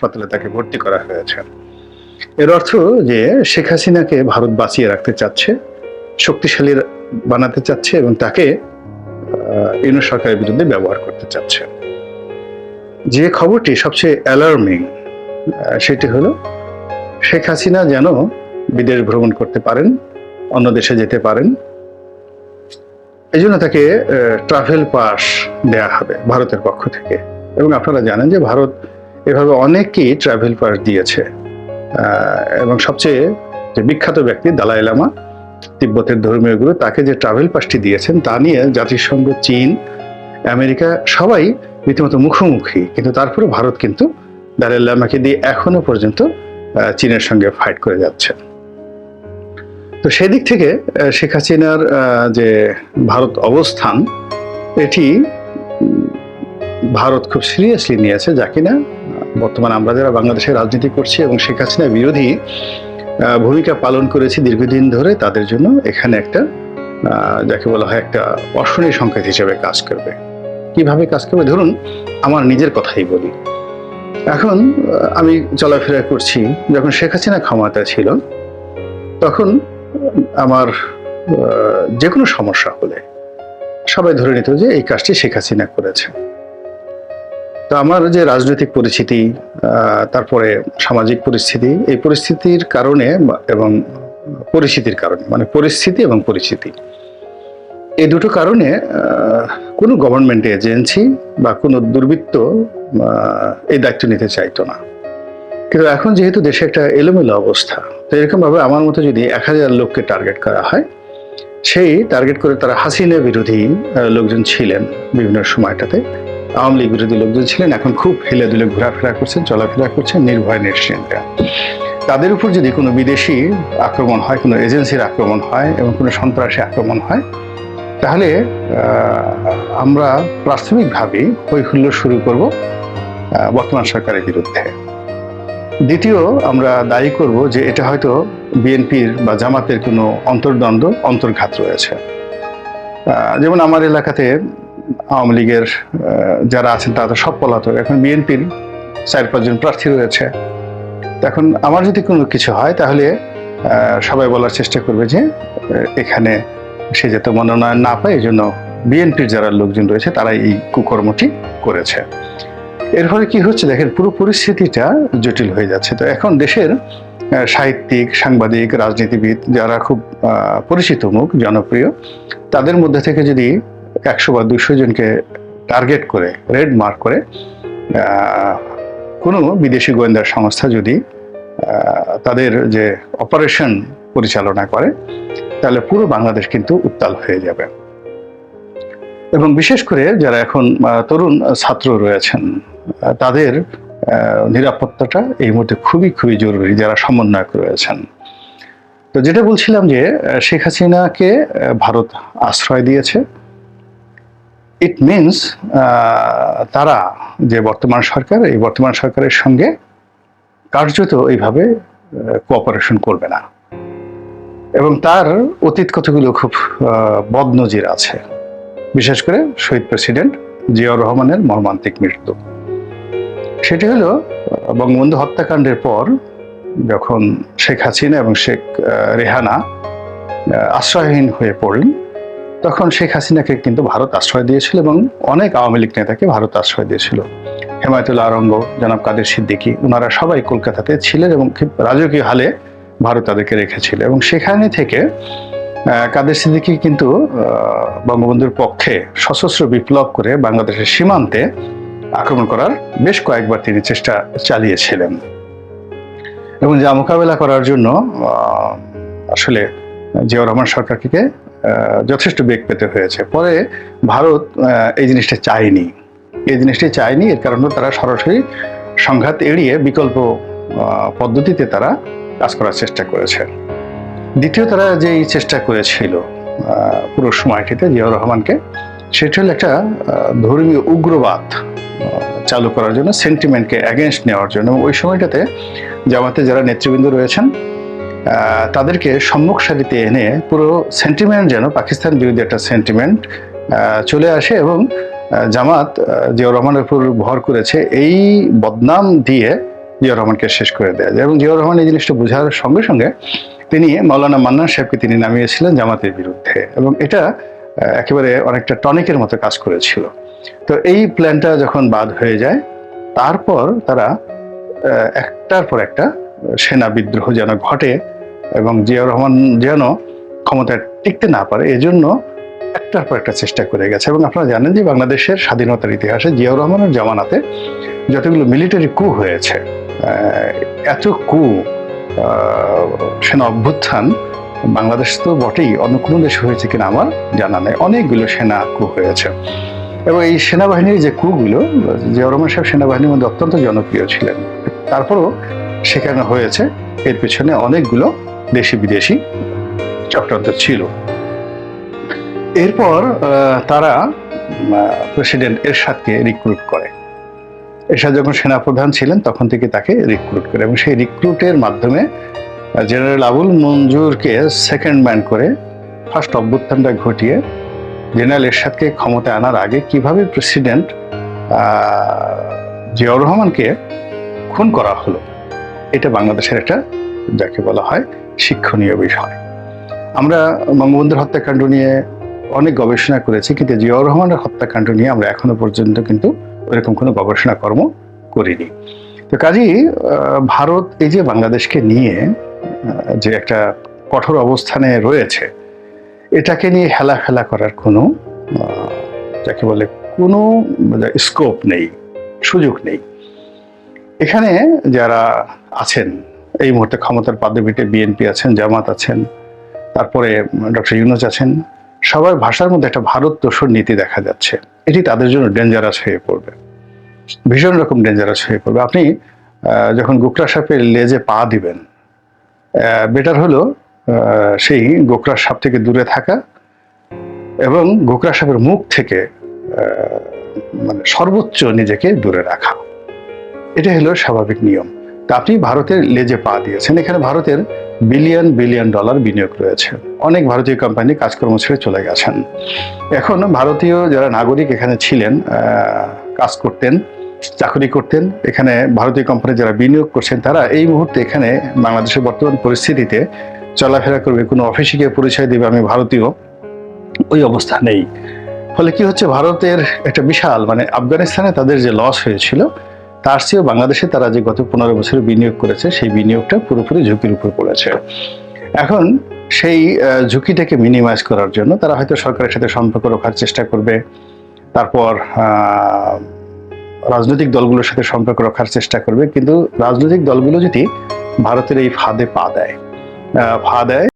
হাসপাতালে তাকে ভর্তি করা হয়েছে। এর অর্থ যে শেখ হাসিনাকে ভারত বাঁচিয়ে রাখতে চাচ্ছে, শক্তিশালী বানাতে চাচ্ছে এবং তাকে ইউনো সরকারের বিরুদ্ধে ব্যবহার করতে চাচ্ছে। যে খবরটি সবচেয়ে অ্যালার্মিং সেটি হলো, শেখ হাসিনা যেন বিদেশ ভ্রমণ করতে পারেন, অন্য দেশে যেতে পারেন এই জন্য তাকে ট্রাভেল পাস দেয়া হবে ভারতের পক্ষ থেকে। এবং আপনারা জানেন যে ভারত এভাবে অনেককেই ট্রাভেল পাস দিয়েছে। এবং সবচেয়ে যে বিখ্যাত ব্যক্তি দালাই লামা, তিব্বতের ধর্মীয় গুরু, তাকে যে ট্রাভেল পাসটি দিয়েছেন, তা নিয়ে জাতিসংঘ, চীন, আমেরিকা সবাই রীতিমতো মুখোমুখি। কিন্তু তারপরে ভারত কিন্তু দালাই লামাকে দিয়ে এখনও পর্যন্ত চীনের সঙ্গে ফাইট করে যাচ্ছে। তো সেদিক থেকে শেখ হাসিনার যে ভারত অবস্থান, এটি ভারত খুব সিরিয়াসলি নিয়েছে, যা কিনা বর্তমানে আমরা যারা বাংলাদেশে রাজনীতি করছি এবং শেখ হাসিনা বিরোধী ভূমিকা পালন করেছি দীর্ঘদিন ধরে, তাদের জন্য এখানে একটা যাকে বলা হয় একটা অশনি সংকেত হিসেবে কাজ করবে। কীভাবে কাজ করবে? ধরুন, আমার নিজের কথাই বলি। এখন আমি চলাফেরা করছি, যখন শেখ হাসিনা ক্ষমতা ছিল, তখন আমার যে কোনো সমস্যা হলে সবাই ধরে নিত যে এই কাজটি শেখ হাসিনা করেছে। তো আমার যে রাজনৈতিক পরিস্থিতি তারপরে সামাজিক পরিস্থিতি, এই পরিস্থিতির কারণে এবং পরিস্থিতির কারণে মানে পরিস্থিতি এবং পরিচিতি এই দুটো কারণে কোনো গভর্নমেন্ট এজেন্সি বা কোনো দুর্বৃত্ত এই দায়িত্ব নিতে চাইতো না। কিন্তু এখন যেহেতু দেশে একটা এলোমেলো অবস্থা, তো এরকমভাবে আমার মতো যদি এক হাজার লোককে টার্গেট করা হয়, সেই টার্গেট করে তারা হাসিনা বিরোধী লোকজন ছিলেন বিভিন্ন সময়টাতে। আওয়ামী লীগ বিরোধী লোকজন ছিলেন, এখন খুব হেলে দুলে ঘোরাফেরা করছেন, চলাফেরা করছেন, নির্ভয় নিশ্চিন্তা। তাদের উপর যদি কোনো বিদেশি আক্রমণ হয়, কোনো এজেন্সির আক্রমণ হয় এবং কোনো সন্ত্রাসী আক্রমণ হয়, তাহলে আমরা প্রাথমিকভাবেই হৈহুল্লোড় শুরু করব বর্তমান সরকারের বিরুদ্ধে। দ্বিতীয়, আমরা দায়ী করব যে এটা হয়তো বিএনপির বা জামাতের কোনো অন্তর্দ্বন্দ্ব, অন্তর্ঘাত রয়েছে। যেমন আমার এলাকাতে আওয়ামী লীগের যারা আছেন তারা সব পলাতক। এখন বিএনপির চার পাঁচজন প্রার্থী রয়েছে। এখন আমার যদি কোনো কিছু হয়, তাহলে সবাই বলার চেষ্টা করবে যে এখানে সে যাতে মনোনয়ন না পায় এই জন্য বিএনপির যারা লোকজন রয়েছে তারা এই কুকর্মটি করেছে। এর ফলে কি হচ্ছে, দেখেন, পুরো পরিস্থিতিটা জটিল হয়ে যাচ্ছে। তো এখন দেশের সাহিত্যিক, সাংবাদিক, রাজনীতিবিদ যারা খুব পরিচিত মুখ, জনপ্রিয়, তাদের মধ্যে থেকে যদি একশো বা দুশো জনকে টার্গেট করে রেড মার্ক করে কোনো বিদেশি গোয়েন্দা সংস্থা যদি তাদের যে অপারেশন পরিচালনা করে, তাহলে পুরো বাংলাদেশ কিন্তু উত্তাল হয়ে যাবে। এবং বিশেষ করে যারা এখন তরুণ ছাত্র রয়েছেন তাদের নিরাপত্তাটা এই মুহূর্তে খুবই খুবই জরুরি, যারা সমন্বয়ক রয়েছেন। তো যেটা বলছিলাম যে শেখ হাসিনাকে ভারত আশ্রয় দিয়েছে ইট মিনস তারা যে বর্তমান সরকার, এই বর্তমান সরকারের সঙ্গে কার্যত এইভাবে কোঅপারেশন করবে না। এবং তার অতীত কতগুলো খুব বদনজির আছে। বিশেষ করে শহীদ প্রেসিডেন্ট জিয়াউর রহমানের মর্মান্তিক মৃত্যু। সেটি হলো বঙ্গবন্ধু হত্যাকাণ্ডের পর যখন শেখ হাসিনা এবং শেখ রেহানা আশ্রয়হীন হয়ে পড়লেন তখন শেখ হাসিনাকে কিন্তু ভারত আশ্রয় দিয়েছিল এবং অনেক আওয়ামী লীগ নেতাকে ভারত আশ্রয় দিয়েছিল। হেমায়তুল্লাহ আরঙ্গ জনাব কাদের সিদ্দিকী ওনারা সবাই কলকাতাতে ছিলেন এবং রাজকীয় হালে ভারত তাদেরকে রেখেছিল এবং সেখানে থেকে কাদের সিদ্দিকী কিন্তু বঙ্গবন্ধুর পক্ষে সশস্ত্র বিপ্লব করে বাংলাদেশের সীমান্তে আক্রমণ করার বেশ কয়েকবার তিনি চেষ্টা চালিয়েছিলেন। এবং যা মোকাবেলা করার জন্য আসলে জিয়াউর রহমান সরকারকে যথেষ্ট বেগ পেতে হয়েছে। পরে ভারত এই জিনিসটা চায়নি। এই জিনিসটি চায়নি, এর কারণে তারা সরাসরি সংঘাত এড়িয়ে বিকল্প পদ্ধতিতে তারা কাজ করার চেষ্টা করেছে। দ্বিতীয় তারা যে এই চেষ্টা করেছিল পুরো সময়টিতে জিয়াউর রহমানকে, সেটি হলো একটা ধর্মীয় উগ্রবাদ চালু করার জন্য সেন্টিমেন্টকে অ্যাগেনস্ট নেওয়ার জন্য। ওই সময়টাতে জামাতে যারা নেতৃবৃন্দ রয়েছেন তাদেরকে সম্মুখ সারিতে এনে পুরো সেন্টিমেন্ট যেন, পাকিস্তান বিরোধী একটা সেন্টিমেন্ট চলে আসে এবং জামাত জিয়াউর রহমানের উপর ভর করেছে, এই বদনাম দিয়ে জিয়াউর রহমানকে শেষ করে দেওয়া যায়। এবং জিয়াউর রহমান এই জিনিসটা বোঝার সঙ্গে সঙ্গে তিনি মৌলানা মান্নান সাহেবকে তিনি নামিয়েছিলেন জামাতের বিরুদ্ধে। এবং এটা একেবারে অনেকটা টনিকের মতো কাজ করেছিল। তো এই প্ল্যানটা যখন বাদ হয়ে যায়, তারপর তারা একটার পর একটা সেনা বিদ্রোহ যেন ঘটে এবং জিয়াউর রহমান যেন ক্ষমতায় টিকতে না পারে, এজন্য একটার পর একটা চেষ্টা করে গেছে। এবং আপনারা জানেন যে বাংলাদেশের স্বাধীনতার ইতিহাসে জিয়াউর রহমানের জামানাতে যতগুলো মিলিটারি কু হয়েছে এত কু সেনা অভ্যুত্থান বাংলাদেশ তো বটেই, অন্য কোনো দেশে হয়েছে কিনা আমার জানা নেই। অনেকগুলো সেনা কু হয়েছে। এবং এই সেনাবাহিনীর যে কুগুলো, জিয়াউর রহমান সাহেব সেনাবাহিনীর মধ্যে অত্যন্ত জনপ্রিয় ছিলেন। তারপরও সেখানে হয়েছে, এর পেছনে অনেকগুলো দেশি বিদেশি চক্রান্ত ছিল। এরপর তারা প্রেসিডেন্ট এরশাদকে রিক্রুট করে। এরশাদ যখন সেনাপ্রধান ছিলেন, তখন থেকে তাকে রিক্রুট করে এবং সেই রিক্রুটের মাধ্যমে জেনারেল আবুল মঞ্জুরকে সেকেন্ড ম্যান করে ফার্স্ট অভ্যুত্থানটা ঘটিয়ে জেনারেল এরশাদকে ক্ষমতায় আনার আগে কীভাবে প্রেসিডেন্ট জিয়াউর রহমানকে খুন করা হলো, এটা বাংলাদেশের একটা, যাকে বলা হয় শিক্ষণীয় বিষয়। আমরা বঙ্গবন্ধুর হত্যাকাণ্ড নিয়ে অনেক গবেষণা করেছি, কিন্তু জিয়াউর রহমানের হত্যাকাণ্ড নিয়ে আমরা এখনও পর্যন্ত কিন্তু ওইরকম কোনো গবেষণা কর্ম করিনি। তো কাজেই ভারত এই যে বাংলাদেশকে নিয়ে যে একটা কঠোর অবস্থানে রয়েছে, এটাকে নিয়ে হেলা ফেলা করার কোনো যাকে বলে কোনো স্কোপ নেই, সুযোগ নেই। এখানে যারা আছেন এই মুহূর্তে ক্ষমতার পাদবিতে বিএনপি আছেন, জামাত আছেন, তারপরে ডক্টর ইউনুস আছেন, সবার ভাষার মধ্যে একটা ভারত দোষর নীতি দেখা যাচ্ছে। এটি তাদের জন্য ডেঞ্জারাস হয়ে পড়বে। ভীষণ রকম ডেঞ্জারাস হয়ে পড়বে। আপনি যখন গোকরা সাপের লেজে পা দিবেন বেটার হলো সেই গোকরা সাপ থেকে দূরে থাকা এবং গোকরা সাপের মুখ থেকে মানে সর্বোচ্চ নিজেকে দূরে রাখা। এটা হলো স্বাভাবিক নিয়ম। তা আপনি ভারতের লেজে পা দিয়েছেন। এখানে ভারতের বিলিয়ন বিলিয়ন ডলার বিনিয়োগ রয়েছে। অনেক ভারতীয় কোম্পানি কাজকর্ম ছেড়ে চলে গেছেন। এখন ভারতীয় যারা নাগরিক এখানে ছিলেন কাজ করতেন, চাকরি করতেন, এখানে ভারতীয় কোম্পানি যারা বিনিয়োগ করছেন, তারা এই মুহূর্তে এখানে বাংলাদেশের বর্তমান পরিস্থিতিতে চলাফেরা করবে। কোনো অফিসে গিয়ে পরিচয় দেবে, আমি ভারতীয়, ওই অবস্থা নেই। ফলে কি হচ্ছে? ভারতের একটা বিশাল মানে আফগানিস্তানে তাদের যে লস হয়েছিল তার চেয়েও বাংলাদেশে তারা যে গত পনেরো বছরে বিনিয়োগ করেছে, সেই বিনিয়োগটা পুরোপুরি ঝুঁকির উপর পড়েছে। এখন সেই ঝুঁকিটাকে মিনিমাইজ করার জন্য তারা হয়তো সরকারের সাথে সম্পর্ক রাখার চেষ্টা করবে, তারপর রাজনৈতিক দলগুলোর সাথে সম্পর্ক রাখার চেষ্টা করবে, কিন্তু রাজনৈতিক দলগুলো যদি ভারতের এই ফাঁদে পা দেয় ফা দেয়